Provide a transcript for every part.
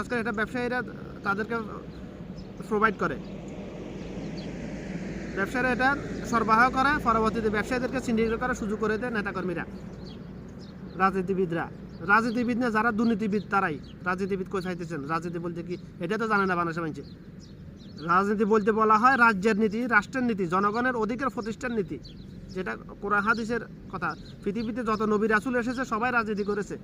খরচ করে এটা ব্যবসায়ীরা তাদেরকে প্রোভাইড করে। ব্যবসায়ীরা এটা সরবরাহ করে, পরবর্তীতে ব্যবসায়ীদেরকে সিন্ডিকেট করার সুযোগ করে দেয় নেতাকর্মীরা, রাজনীতিবিদরা। রাজনীতিবিদ না, যারা দুর্নীতিবিদ, তারাই। রাজনীতিবিদ কোথায় চাইতেছেন? রাজনীতি বলতে কি? এটা তো জানে না বাংলাদেশের মানুষ রাজনীতি বলতে বলা হয় রাজ্যের নীতি, রাষ্ট্রের নীতি, জনগণের অধিকার প্রতিষ্ঠার নীতি। যেটা কোরআন হাদিসের কথা, পৃথিবীতে যত নবী রাসুল এসেছে, সবাই রাজনীতি করেছে।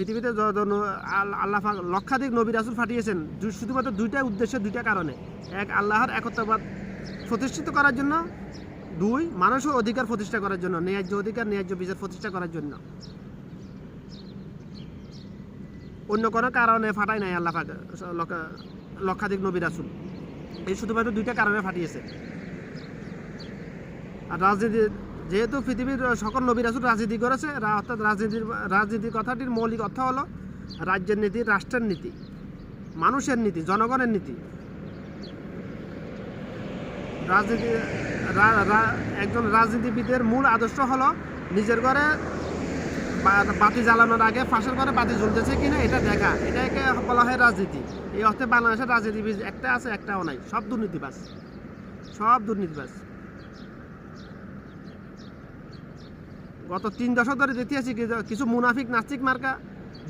পৃথিবীতে আল্লাহ লক্ষাধিক নবী রাসুল ফাটিয়েছেন শুধুমাত্র দুইটা উদ্দেশ্যে, দুইটা কারণে। এক, আল্লাহর একত্রবাদ প্রতিষ্ঠিত করার জন্য। দুই, মানুষের অধিকার প্রতিষ্ঠা করার জন্য, ন্যায্য অধিকার, ন্যায্য বিচার প্রতিষ্ঠা করার জন্য। অন্য কোনো কারণে ফাটাই নাই আল্লাহ লক্ষ- লক্ষাধিক নবী রাসুল। এই শুধুমাত্র দুইটা কারণে ফাটিয়েছে। আর রাজনীতি যেহেতু পৃথিবীর সকল নবী রাসুল রাজনীতি করেছে অর্থাৎ রাজনীতির রাজনীতি কথাটির মৌলিক অর্থ হলো রাজ্যের নীতি, রাষ্ট্রের নীতি, মানুষের নীতি, জনগণের নীতি। রাজনীতি একজন রাজনীতিবিদের মূল আদর্শ হলো নিজের ঘরে বাতি জ্বালানোর আগে ফাঁসের ঘরে বাতি জ্বলতেছে কিনা এটা দেখা। এটাকে বলা হয় রাজনীতি। এই অর্থে বাংলাদেশের রাজনীতিবিদ একটা আছে, একটাও নাই। সব দুর্নীতিবাজ। সব দুর্নীতিবাজ। গত তিন দশক ধরে দেখতেছি কিছু মুনাফিক, নাস্তিক মার্কা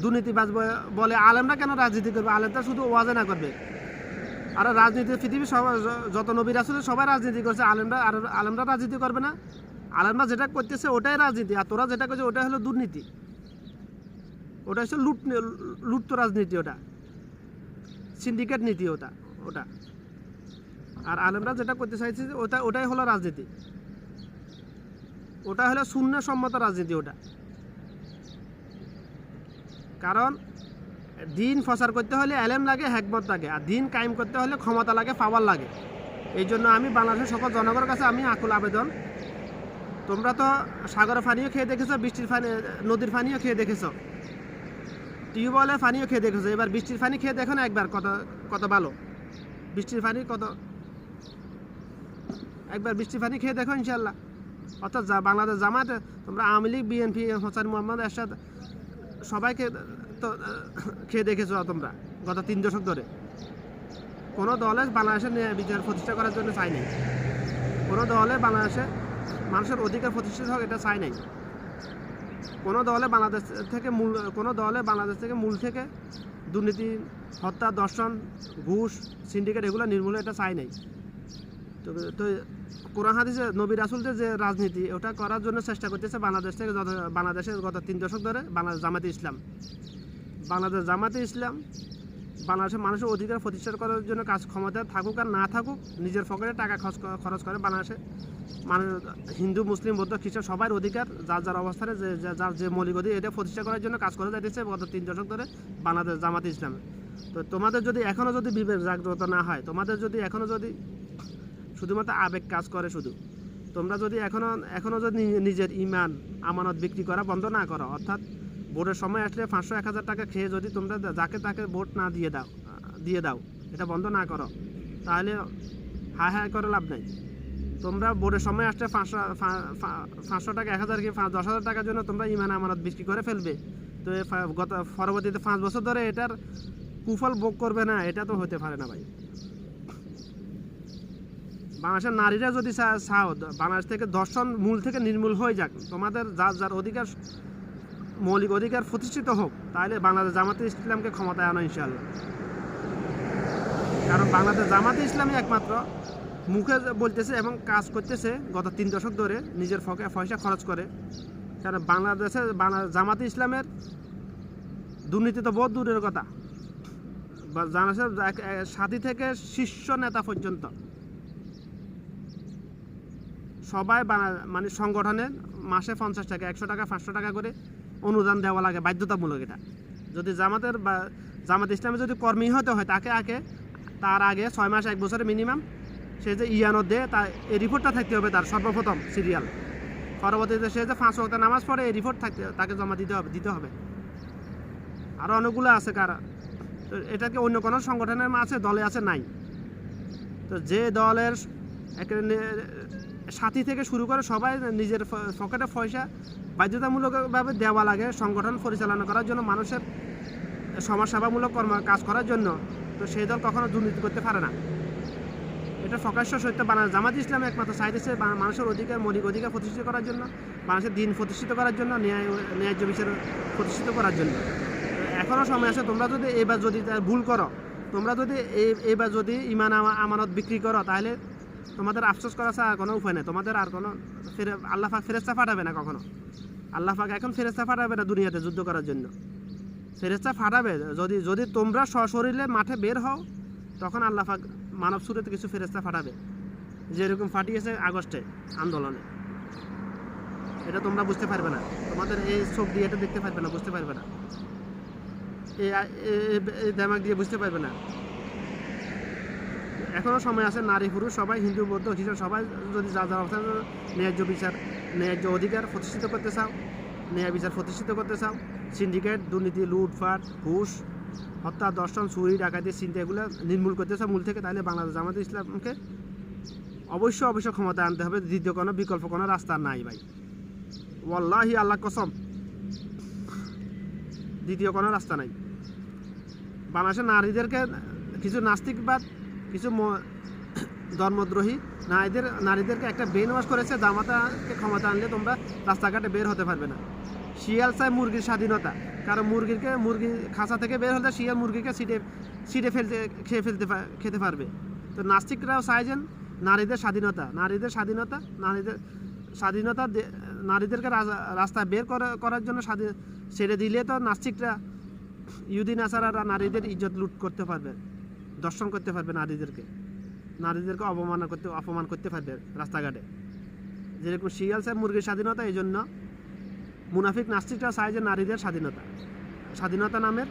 দুর্নীতিবাজ বলে আলেমরা কেন রাজনীতি করবে? আলেমটা শুধু ওয়াজে না করবে। আর রাজনীতি, পৃথিবীর সব, যত নবীর আসলে সবাই রাজনীতি করছে। আলেমরা, আর আলেমরা রাজনীতি করবে না। আলেমরা যেটা করতেছে ওটাই রাজনীতি। আর তোরা যেটা করছে ওটাই হলো দুর্নীতি। ওটা হচ্ছে লুট লুট রাজনীতি ওটা। সিন্ডিকেট নীতি ওটা ওটা। আর আলেমরা যেটা করতে চাইছে, ওটা, ওটাই হলো রাজনীতি। ওটা হলো শূন্য সম্মত রাজনীতি ওটা। কারণ দিন প্রচার করতে হলে এলেম লাগে হ্যাকমত লাগে, আর দিন কায়েম করতে হলে ক্ষমতা লাগে পাওয়ার লাগে। এই জন্য আমি বাংলাদেশের সকল জনগণের কাছে আমি আকুল আবেদন। তোমরা তো সাগরের পানিও খেয়ে দেখেছ, বৃষ্টির পানি নদীর পানিও খেয়ে দেখেছ। টিউবওয়েলের পানিও খেয়ে দেখেছ। এবার বৃষ্টির পানি খেয়ে দেখো না একবার, কত কত ভালো। বৃষ্টির পানি কত একবার বৃষ্টির পানি খেয়ে দেখো ইনশাল্লাহ অর্থাৎ বাংলাদেশ জামাত তোমরা আওয়ামী লীগ, বিএনপি, হোসেন মোহাম্মদ এরশাদ, সবাইকে তো খেয়ে দেখেছ তোমরা গত তিন দশক ধরে। কোনো দলে বাংলাদেশের বিচার প্রতিষ্ঠা করার জন্য চাই নাই। কোনো দলে বাংলাদেশে মানুষের অধিকার প্রতিষ্ঠিত হোক এটা চাই নাই। কোনো দলে বাংলাদেশ থেকে মূল, কোনো দলে বাংলাদেশ থেকে মূল থেকে দুর্নীতি, হত্যা, দর্শন, ঘুষ, সিন্ডিকেট এগুলো নির্মূল এটা চাই নাই। তো কোরআন হাদিসে নবী রাসুলদের যে রাজনীতি, ওটা করার জন্য চেষ্টা করতেছে বাংলাদেশ থেকে বাংলাদেশের গত তিন দশক ধরে বাংলাদেশ জামাতে ইসলাম। বাংলাদেশ জামাতে ইসলাম, বাংলাদেশের মানুষের অধিকার প্রতিষ্ঠা করার জন্য কাজ ক্ষমতা থাকুক আর না থাকুক, নিজের পকেটে টাকা খরচ খরচ করে বাংলাদেশে। মানুষ, হিন্দু, মুসলিম, বৌদ্ধ, খ্রিস্টান সবার অধিকার, যার যার অবস্থানে যে, যে- যার যে মৌলিক অধিকার, এটা প্রতিষ্ঠা করার জন্য কাজ করে যাইতেছে গত তিন দশক ধরে বাংলাদেশ জামাতে ইসলাম। তো তোমাদের যদি এখনও যদি বিবেক জাগ্রত না হয়, তোমাদের যদি এখনও যদি শুধুমাত্র আবেগ কাজ করে শুধু। তোমরা যদি এখনও এখনও যদি নিজের ইমান, আমানত বিক্রি করা বন্ধ না করো, অর্থাৎ ভোটের সময় আসলে পাঁচশো, এক হাজার টাকা খেয়ে যদি তোমরা যাকে তাকে ভোট না দিয়ে দাও দিয়ে দাও, এটা বন্ধ না করো, তাহলে হায় হায় করে লাভ নাই। তোমরা ভোটের সময় আসলে পাঁচশো পাঁচশো টাকা, এক হাজার কি দশ হাজার টাকার জন্য তোমরা ইমান, আমানত বিক্রি করে ফেলবে। তো গত, পরবর্তীতে পাঁচ বছর ধরে এটার কুফল ভোগ করবে না, এটা তো হতে পারে না ভাই। বাংলাদেশের নারীরা যদি চাও বাংলাদেশ থেকে দর্শন মূল থেকে নির্মূল হয়ে যাক, তোমাদের যার যার অধিকার মৌলিক অধিকার প্রতিষ্ঠিত হোক, তাহলে বাংলাদেশ জামাতে ইসলামকে ক্ষমতায় আনো ইনশাল্লাহ কারণ বাংলাদেশ জামাতে ইসলামই একমাত্র মুখে বলতেছে এবং কাজ করতেছে, গত তিন দশক ধরে নিজের ফকে পয়সা খরচ করে। কারণ বাংলাদেশের বাংলা জামাতে ইসলামের দুর্নীতি তো বহুত দূরের কথা। বাংলাদেশের সাথী থেকে শীর্ষ নেতা পর্যন্ত। সবাই মানে সংগঠনের মাসে পঞ্চাশ টাকা, একশো টাকা, পাঁচশো টাকা করে অনুদান দেওয়া লাগে, বাধ্যতামূলক এটা। যদি জামাতের বা জামাত ইসলামে যদি কর্মী হতে হয়, তাকে আগে, তার আগে ছয় মাস, এক বছরে মিনিমাম সে যে ইয়ানত দেয়, তা, এই রিপোর্টটা থাকতে হবে তার, সর্বপ্রথম সিরিয়াল পরবর্তীতে সে যে পাঁচ ওয়াক্ত নামাজ পড়ে, এই রিপোর্ট থাকতে, তাকে জমা দিতে হবে দিতে হবে। আরও অনেকগুলো আছে কারা, তো এটাকে অন্য কোনো সংগঠনের আছে, দলে আছে? নাই। তো যে দলের সাথী থেকে শুরু করে সবাই নিজের পকেটে পয়সা বাধ্যতামূলকভাবে দেওয়া লাগে সংগঠন পরিচালনা করার জন্য, মানুষের সমাজসেবামূলক কর্ম কাজ করার জন্য। তো সেই দল কখনো দুর্নীতি করতে পারে না। এটা প্রকাশ্য সত্য। বাংলা জামাত ইসলাম একমাত্র চাইতেছে মানুষের অধিকার, মৌলিক অধিকার প্রতিষ্ঠিত করার জন্য, মানুষের দিন প্রতিষ্ঠিত করার জন্য, ন্যায় ন্যায্য বিচার প্রতিষ্ঠিত করার জন্য। এখনও সময় আছে, তোমরা যদি এবার যদি ভুল করো, তোমরা যদি এবার যদি ইমান আমানত বিক্রি করো, তাহলে তোমাদের আফসোস করা ছাড়া কোনো উপায় নেই তোমাদের আর কোনো ফেরে আল্লাহ পাক ফেরেস্তা ফাটাবে না কখনো আল্লাহ পাক এখন ফেরেস্তা ফাটাবে না দুনিয়াতে যুদ্ধ করার জন্য ফেরেস্তা ফাটাবে যদি যদি তোমরা সশরীরে মাঠে বের হও তখন আল্লাহ পাক মানব সুরেতে কিছু ফেরেস্তা ফাটাবে যেরকম ফাটিয়েছে আগস্টে আন্দোলনে এটা তোমরা বুঝতে পারবে না তোমাদের এই চোখ দিয়ে এটা দেখতে পারবে না বুঝতে পারবে না এই এই দিয়ে বুঝতে পারবে না এখনও সময় আছে, নারী, পুরুষ, সবাই, হিন্দু, বৌদ্ধ, খ্রিস্টান, সবাই যদি যা যা অবস্থান ন্যায্য বিচার, ন্যায্য অধিকার প্রতিষ্ঠিত করতে চাও, ন্যায় বিচার প্রতিষ্ঠিত করতে চাও সিন্ডিকেট দুর্নীতি লুটপাট ঘুষ, হত্যা, দর্শন, চুরি, ডাকাতি চিন্তা এগুলো নির্মূল করতে চাও মূল থেকে, তাহলে বাংলাদেশ জামাত ইসলামকে অবশ্যই অবশ্যই ক্ষমতা আনতে হবে। দ্বিতীয় কোনো বিকল্প, কোনো রাস্তা নাই ভাই। ওয়াল্লাহি আল্লাহ কসম। দ্বিতীয় কোনো রাস্তা নাই। বাংলাদেশের নারীদেরকে কিছু নাস্তিকবাদ কিছু ধর্মদ্রোহী নারীদের, নারীদেরকে একটা ব্রেন ওয়াশ করেছে, জামাতাকে ক্ষমতা আনলে তোমরা রাস্তাঘাটে বের হতে পারবে না। শিয়াল চায় মুরগির স্বাধীনতা। কারণ মুরগিকে মুরগি খাঁচা থেকে বের হলে শিয়াল মুরগিকে সিটে সিটে ফেলতে, খেয়ে ফেলতে খেতে পারবে। তো নাস্তিকরাও চাইছেন নারীদের স্বাধীনতা নারীদের স্বাধীনতা নারীদের স্বাধীনতা নারীদেরকে রাস্তায় বের করা- করার জন্য স্বাধীন, ছেড়ে দিলে তো নাস্তিকরা ইহুদিন আসারারা নারীদের ইজ্জত লুট করতে পারবে। দর্শন করতে পারবে নারীদেরকে। নারীদেরকে অপমান করতে অপমান করতে পারবে রাস্তাঘাটে। যেরকম শিয়াল সাহেব মুরগির স্বাধীনতা, এই জন্য মুনাফিক নাস্তিকরা চায় যে নারীদের স্বাধীনতা। স্বাধীনতা নামের